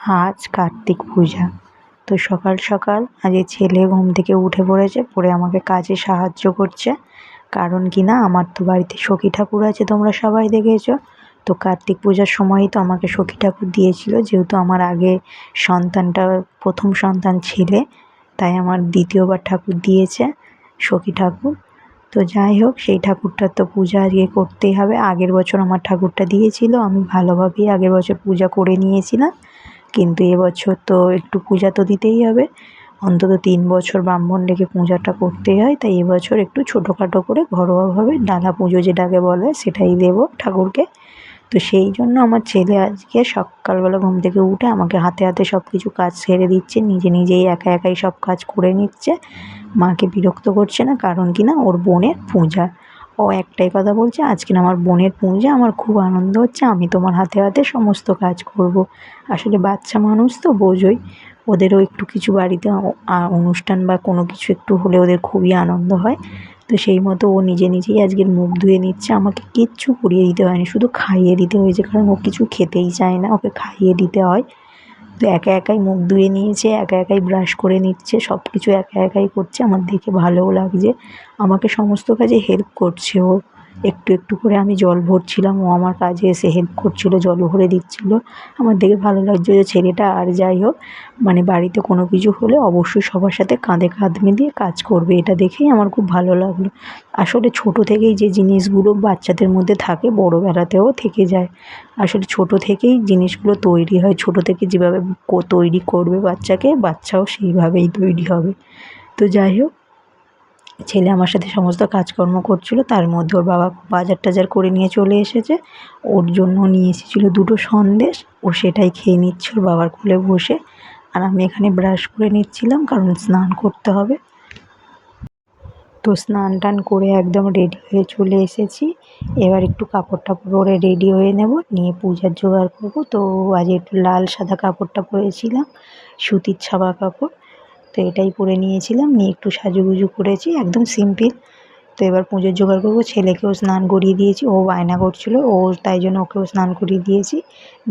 আজ কার্তিক পূজা। তো সকাল সকাল আজকে ছেলে ঘুম থেকে উঠে পড়েছে, পড়ে আমাকে কাজে সাহায্য করছে। কারণ কি না, আমার তো বাড়িতে সখী ঠাকুর আছে তোমরা সবাই দেখেছ। তো কার্তিক পূজার সময়ই তো আমাকে সখী ঠাকুর দিয়েছিল, যেহেতু আমার আগে সন্তানটা প্রথম সন্তান ছেলে, তাই আমার দ্বিতীয়বার ঠাকুর দিয়েছে সখী ঠাকুর। তো যাই হোক, সেই ঠাকুরটার তো পূজা আজকে করতেই হবে। আগের বছর আমার ঠাকুরটা দিয়েছিল, আমি ভালোভাবেই আগের বছর পূজা করে নিয়েছিলাম। কিন্তু এবছর তো একটু পূজা তো দিতেই হবে। অন্তত তিন বছর ব্রাহ্মণ ডেকে পূজাটা করতেই হয়, তাই এবছর একটু ছোটোখাটো করে ঘরোয়াভাবে ডালা পুজো যেটাকে বলে সেটাই দেবো ঠাকুরকে। তো সেই জন্য আমার ছেলে আজকে সকালবেলা ঘুম থেকে উঠে আমাকে হাতে হাতে সব কিছু কাজ সেরে দিচ্ছে, নিজে নিজেই একা একাই সব কাজ করে নিচ্ছে। মাকে বিরক্ত করছে না, কারণ কি না, ওর বোনের পূজা। ও একটাই কথা বলছে, আজকে আমার বোনের পুঁজে, আমার খুব আনন্দ হচ্ছে, আমি তোমার হাতে হাতে সমস্ত কাজ করব। আসলে বাচ্চা মানুষ তো বোঝোই, ওদেরও একটু কিছু বাড়িতে অনুষ্ঠান বা কোনো কিছু একটু হলে ওদের খুবই আনন্দ হয়। তো সেই মতো ও নিজে নিজেই আজকের মুখ ধুয়ে নিচ্ছে, আমাকে কিচ্ছু করিয়ে দিতে হয়নি, শুধু খাইয়ে দিতে হয়েছে, কারণ ও কিছু খেতেই চায় না, ওকে খাইয়ে দিতে হয়। একা একাই মুখ ধুয়ে নিয়েছে, একা একাই ব্রাশ করে নিচ্ছে সব কিছু একা একাই করছে। আমার দেখে ভালোও লাগছে। আমাকে সমস্ত কাজে হেল্প করছে ও। একটু একটু করে আমি জল ভরছিলাম। ও আমার কাজে এসে হেল্প করছিল, জল ভরে দিচ্ছিল। আমার দেখে ভালো লাগছে যে ছেলেটা আর যাই হোক মানে বাড়িতে কোনো কিছু হলে অবশ্যই সবার সাথে কাঁধে কাঁধ মিলিয়ে কাজ করবে। এটা দেখেই আমার খুব ভালো লাগল। আসলে ছোটো থেকেই যে জিনিসগুলো বাচ্চাদের মধ্যে থাকে, বড়োবেলাতেও থেকে যায়। আসলে ছোটো থেকেই জিনিসগুলো তৈরি হয়। ছোটো থেকে যেভাবে তৈরি করবে বাচ্চাকে, বাচ্চাও সেইভাবেই তৈরি হবে। তো যাই হোক ছেলে আমার সাথে সমস্ত কাজকর্ম করছিল, তার মধ্যে ওর বাবা বাজার টাজার করে নিয়ে চলে এসেছে। ওর জন্য নিয়ে এসেছিল দুটো সন্দেশ, ও সেটাই খেয়ে নিচ্ছে ওর বাবার কোলে বসে। আর আমি এখানে ব্রাশ করে নিচ্ছিলাম, কারণ স্নান করতে হবে। তো স্নান টান করে একদম রেডি হয়ে চলে এসেছি। এবার একটু কাপড় টাপড় পরে রেডি হয়ে নেব, নিয়ে পূজার জোগাড় করব। তো আজ একটু লাল সাদা কাপড়টা পরেছিলাম, সুতির ছাপা কাপড়। তো এটাই পরে নিয়েছিলাম, নিয়ে একটু সাজুগুজু করেছি, একদম সিম্পল তো এবার পুজোর জোগাড় করব, ছেলেকেও স্নান করিয়ে দিয়েছি, ও বায়না করছিল, ও তাই জন্য ওকেও স্নান করিয়ে দিয়েছি।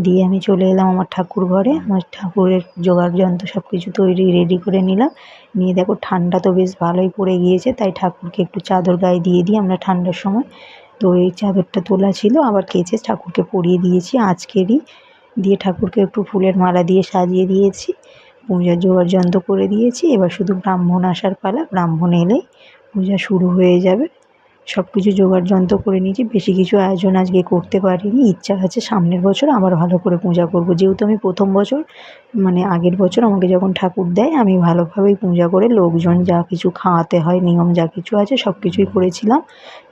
দিয়ে আমি চলে এলাম আমার ঠাকুর ঘরে, আমার ঠাকুরের জোগাড় যন্ত্র সব কিছু তৈরি রেডি করে নিলাম। নিয়ে দেখো ঠান্ডা তো বেশ ভালোই পড়ে গিয়েছে, তাই ঠাকুরকে একটু চাদর গায়ে দিয়ে দিই আমরা ঠান্ডার সময়। তো এই চাদরটা তোলা ছিল, আবার কেচে ঠাকুরকে পরিয়ে দিয়েছি আজকেরই। দিয়ে ঠাকুরকে একটু ফুলের মালা দিয়ে সাজিয়ে দিয়েছি। পূজার জোগাড় যন্ত্র করে দিয়েছি। এবার শুধু ব্রাহ্মণ আসার পালা, ব্রাহ্মণ এলেই পূজা শুরু হয়ে যাবে। সব কিছু জোগাড় যন্ত্র করে নিয়েছি। বেশি কিছু আয়োজন আজকে করতে পারিনি। ইচ্ছা আছে সামনের বছর আবার ভালো করে পূজা করব। যেহেতু আমি প্রথম বছর মানে আগের বছর আমাকে যখন ঠাকুর দেয়, আমি ভালোভাবেই পূজা করে লোকজন যা কিছু খাওয়াতে হয়, নিয়ম যা কিছু আছে সব কিছুই করেছিলাম।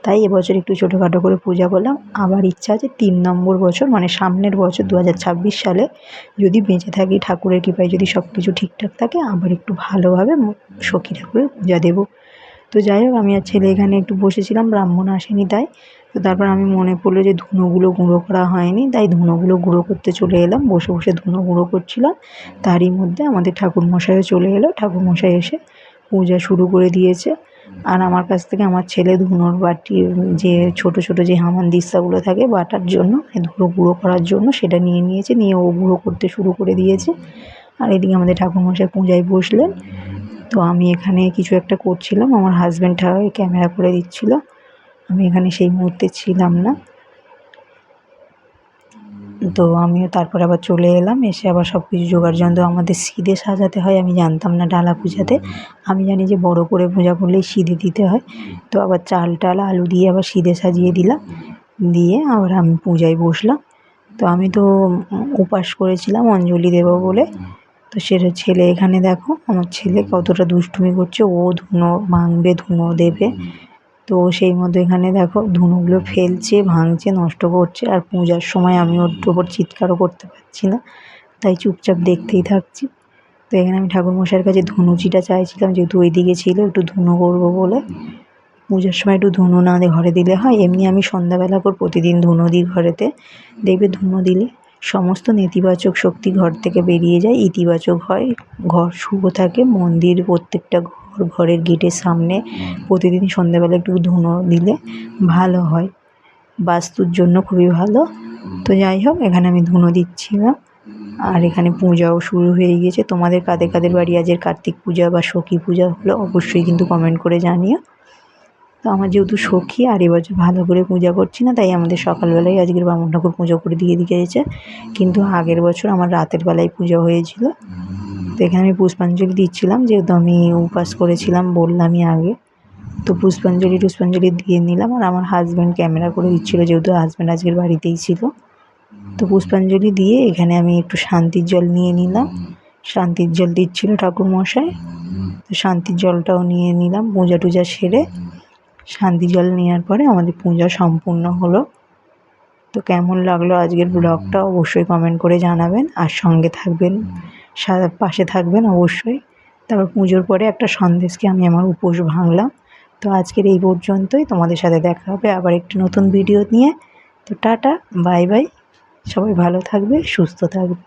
তাই এবছর একটু ছোটোখাটো করে পূজা করলাম। আবার ইচ্ছা আছে তিন নম্বর বছর মানে সামনের বছর দু হাজার ছাব্বিশ সালে যদি বেঁচে থাকি, ঠাকুরের কৃপায় যদি সব কিছু ঠিকঠাক থাকে, আবার একটু ভালোভাবে সখী ঠাকুরের পূজা দেবো। তো যাই হোক, আমি আর ছেলে এখানে একটু বসেছিলাম, ব্রাহ্মণ আসেনি তাই। তো তারপর আমি মনে পড়ল যে ধুনোগুলো গুঁড়ো করা হয়নি, তাই ধুনোগুলো গুঁড়ো করতে চলে এলাম, বসে বসে ধুনো গুঁড়ো করছিলাম। তারই মধ্যে আমাদের ঠাকুরমশাইও চলে এলো, ঠাকুরমশাই এসে পূজা শুরু করে দিয়েছে। আর আমার কাছ থেকে আমার ছেলে ধুনোর বাটি, যে ছোট ছোট যে হামানদিস্তাগুলো থাকে বাটার জন্য ধুলো গুঁড়ো করার জন্য সেটা নিয়ে নিয়েছে, নিয়ে ও গুঁড়ো করতে শুরু করে দিয়েছে। আর এদিকে আমাদের ঠাকুরমশাই পূজায় বসলেন। তো আমি এখানে কিছু একটা করছিলাম, আমার হাজব্যান্ড ক্যামেরা করে দিচ্ছিল। আমি এখানে সেই মুহূর্তে ছিলাম না। তো আমিও তারপরে আবার চলে এলাম, এসে আবার সব কিছু জোগাড় যন্ত্র আমাদের সিদে সাজাতে হয়, আমি জানতাম না ডালা পূজাতে আমি জানি যে বড় করে পূজা করলেই সিদে দিতে হয়। তো আবার চাল টাল, আলু দিয়ে আবার সিদে সাজিয়ে দিলাম। দিয়ে আবার আমি পূজায় বসলাম। তো আমি তো উপাস করেছিলাম অঞ্জলি দেবো বলে। তো সেটা ছেলে এখানে দেখো, আমার ছেলে কতটা দুষ্টুমি করছে। ও ধুনো ভাঙবে, ধুনো দেবে। তো সেই মতো এখানে দেখো, ধুনোগুলো ফেলছে, ভাঙছে, নষ্ট করছে। আর পূজার সময় আমি ওর ওপর চিৎকারও করতে পারছি না। তাই চুপচাপ দেখতেই থাকছি। তো এখানে আমি ঠাকুরমশাইয়ের কাছে ধুনুচিটা চাইছিলাম, যেহেতু ওই দিকে ছিল, একটু ধুনো করব বলে। পূজার সময় একটু ধুনো না ঘরে দিলে হয়। এমনি আমি সন্ধ্যাবেলা করে প্রতিদিন ধুনো দিই ঘরেতে। দেখবে ধুনো দিলে। সমস্ত নেতিবাচক শক্তি ঘর থেকে বেরিয়ে যায়, ইতিবাচক হয়। ঘর শুভ থাকে, মন্দির প্রত্যেকটা ঘর ঘরের গেটের সামনে প্রতিদিন সন্ধ্যাবেলা একটু ধুনো দিলে ভালো হয়। বাস্তুর জন্য খুবই ভালো। তো যাই হোক, এখানে আমি ধুনো দিচ্ছিলাম আর এখানে পূজাও শুরু হয়ে গিয়েছে। তোমাদের কাদের কাদের বাড়ি আজের কার্তিক পূজা বা সখী পূজা হলো অবশ্যই কিন্তু কমেন্ট করে জানিও। তো আমার যেহেতু সখী, আর এবছর ভালো করে পূজা করছি না, তাই আমাদের সকালবেলায় আজকের বামুন ঠাকুর পুজো করে দিয়ে দিয়েছে কিন্তু আগের বছর আমার রাতের বেলায় পুজো হয়েছিল। তো এখানে আমি পুষ্পাঞ্জলি দিচ্ছিলাম, যেহেতু আমি উপাস করেছিলাম বললামই আগে। তো পুষ্পাঞ্জলি টুষ্পাঞ্জলি দিয়ে নিলাম, আর আমার হাজব্যান্ড ক্যামেরা করে দিচ্ছিল, যেহেতু হাজব্যান্ড আজকের বাড়িতেই ছিল। তো পুষ্পাঞ্জলি দিয়ে এখানে আমি একটু শান্তির জল নিয়ে নিলাম। শান্তির জল দিচ্ছিল ঠাকুর মশাই তো শান্তির জলটাও নিয়ে নিলাম, পূজা টুজা সেরে। শান্তি জল নেওয়ার পরে আমাদের পূজা সম্পূর্ণ হলো। তো কেমন লাগল আজকের ব্লগটা অবশ্যই কমেন্ট করে জানাবেন। আর সঙ্গে থাকবেন পাশে থাকবেন অবশ্যই। তারপর পুজোর পরে একটা সন্দেশকে আমি আমার উপোস ভাঙলাম। তো আজকের এই পর্যন্তই। তোমাদের সাথে দেখা হবে আবার একটি নতুন ভিডিও নিয়ে। তো টাটা বাই বাই সবাই ভালো থাকবে সুস্থ থাকবে।